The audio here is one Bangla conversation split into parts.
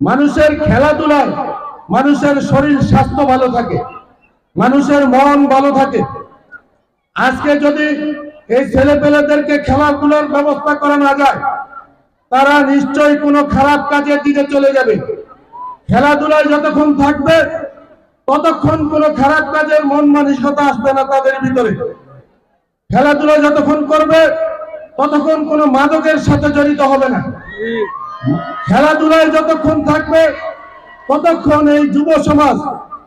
মানুষের খেলাধুলায় মানুষের শরীর স্বাস্থ্য ভালো থাকে, মানুষের মন ভালো থাকে। আজকে যদি এই ছেলে পেলেদেরকে খেলাধুলার ব্যবস্থা করা না যায়, তারা নিশ্চয়ই কোনো খারাপ কাজের দিকে চলে যাবে। খেলাধুলায় যতক্ষণ থাকবে, ততক্ষণ কোনো খারাপ কাজের মন মানসিকতা আসবে না তাদের ভিতরে। খেলাধুলা যতক্ষণ করবে, ততক্ষণ কোনো মাদকের সাথে জড়িত হবে না। খেলাধুলায় যতক্ষণ থাকবে, ততক্ষণ এই যুব সমাজ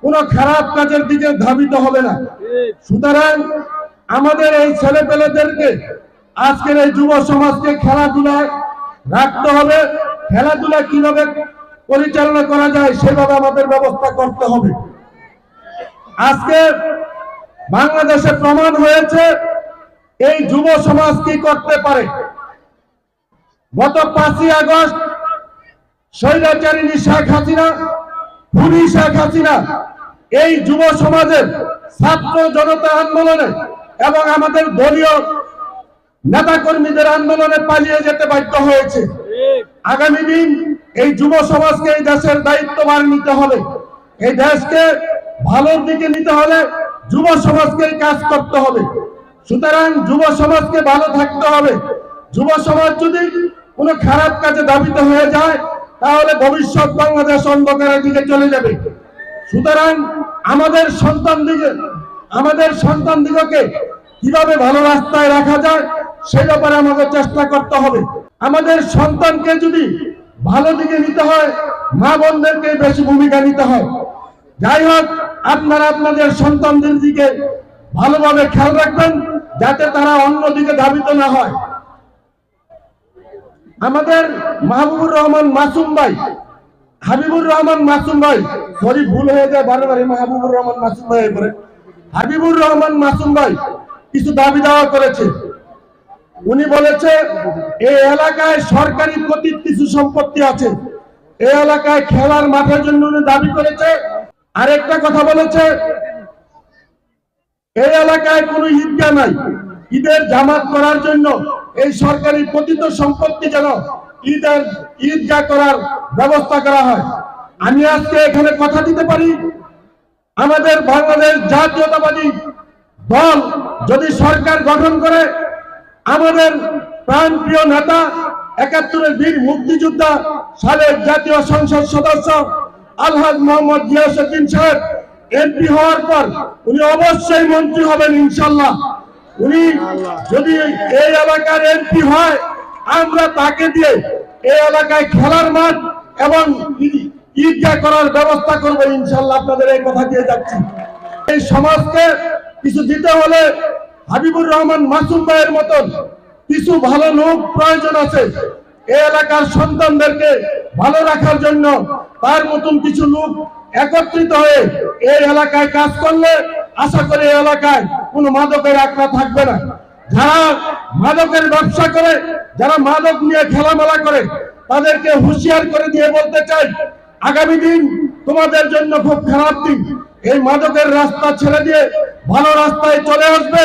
কোনো খারাপ কাজের দিকে ধাবিত হবে না। সুতরাং আমাদের এই ছেলে পেলেদেরকে আজকের এই যুব সমাজকে খেলাধুলায় রাখতে হবে। খেলাধুলা কীভাবে পরিচালনা করা যায়, সেভাবে আমাদের ব্যবস্থা করতে হবে। আজকে বাংলাদেশে প্রমাণ হয়েছে, এই যুব সমাজ কি করতে পারে? গত পাঁচই আগস্ট স্বৈরাচারিণী শেখ হাসিনা, খুনি শেখ হাসিনা, এই যুব সমাজের ছাত্র জনতা আন্দোলনে এবং আমাদের দলীয় নেতা কর্মীদের আন্দোলনে পালিয়ে যেতে বাধ্য হয়েছে। আগামী দিন এই যুব সমাজকে এই দেশের দায়িত্বভার নিতে হবে। এই দেশকে ভালোর দিকে নিতে হলে যুব সমাজকে কাজ করতে হবে। সুতরাং যুব সমাজকে ভালো থাকতে হবে। যুব সমাজ যদি কোনো খারাপ কাজে দাবিত হয়ে যায় তাহলে ভবিষ্যৎ বাংলাদেশ অন্ধকারের দিকে চলে যাবে। সুতরাং আমাদের সন্তান দিকে আমাদের সন্তান দিগকে কীভাবে ভালো রাস্তায় রাখা যায় সেই ব্যাপারে আমাদের চেষ্টা করতে হবে। আমাদের সন্তানকে যদি ভালো দিকে নিতে হয়, মা বোনদেরকে বেশি ভূমিকা নিতে হয়। যাই হোক, আপনারা আপনাদের সন্তানদের দিকে ভালোভাবে খেয়াল রাখবেন, যাতে তারা অন্যদিকে ধাবিত না হয়। আমাদের মাহবুবুর রহমান মাসুম ভাই, হাবিবুর রহমান মাসুম ভাই সরি ভুল হয়ে যায় বারে মাহবুবুর রহমান মাসুম ভাই করে হাবিবুর রহমান মাসুম ভাই কিছু দাবি দাওয়া করেছে। উনি বলেছে, এই এলাকায় সরকারি পতিত কিছু সম্পত্তি আছে। এই এলাকায় খেলার মাঠের জন্য উনি দাবি করেছে। আরেকটা কথা বলেছে, এই এলাকায় কোনো ঈদগাহ নাই। ঈদের জামাত করার জন্য এই সরকারি পতিত সম্পত্তি যেন ঈদের ঈদগাহ করার ব্যবস্থা করা হয়। আমি আজকে এখানে কথা দিতে পারি, আমাদের বাংলাদেশ জাতীয়তাবাদী দল যদি সরকার গঠন করে, আমাদের প্রাণপ্রিয় নেতা, একাত্তরের বীর মুক্তিযোদ্ধা, সাবেক জাতীয় সংসদ সদস্য, আলহাজ মোহাম্মদ গিয়াসুদ্দিন সাহেব, এমপি হওয়ার পর উনি অবশ্যই মন্ত্রী হবেন ইনশাল্লাহ। উনি যদি এই এলাকার এমপি হয়, আমরা তাকে দিয়ে এই এলাকায় খেলার মাঠ এবং ঈদ- ঈদগাহ করার ব্যবস্থা করব, ইনশাল্লাহ আপনাদের এই কথা দিয়ে যাচ্ছি। এই সমাজকে কিছু দিতে হলে হাবিবুর রহমান মাসুম ভাইয়ের মতন কিছু ভালো লোক প্রয়োজন আছে। এই এলাকার সন্তানদেরকে ভালো রাখার জন্য তার মতন কিছু লোক একত্রিত হয়ে এই এলাকায় কাজ করলে আশা করি এলাকায় কোনো মাদকের আঁকড়া থাকবে না। যারা মাদকের ব্যবসা করে, যারা মাদক নিয়ে খেলামেলা করে, তাদেরকে হুঁশিয়ার করে দিয়ে বলতে চাই, আগামী দিন তোমাদের জন্য খুব খারাপ দিন। এই মাদকের রাস্তা ছেড়ে দিয়ে ভালো রাস্তায় চলে আসবে।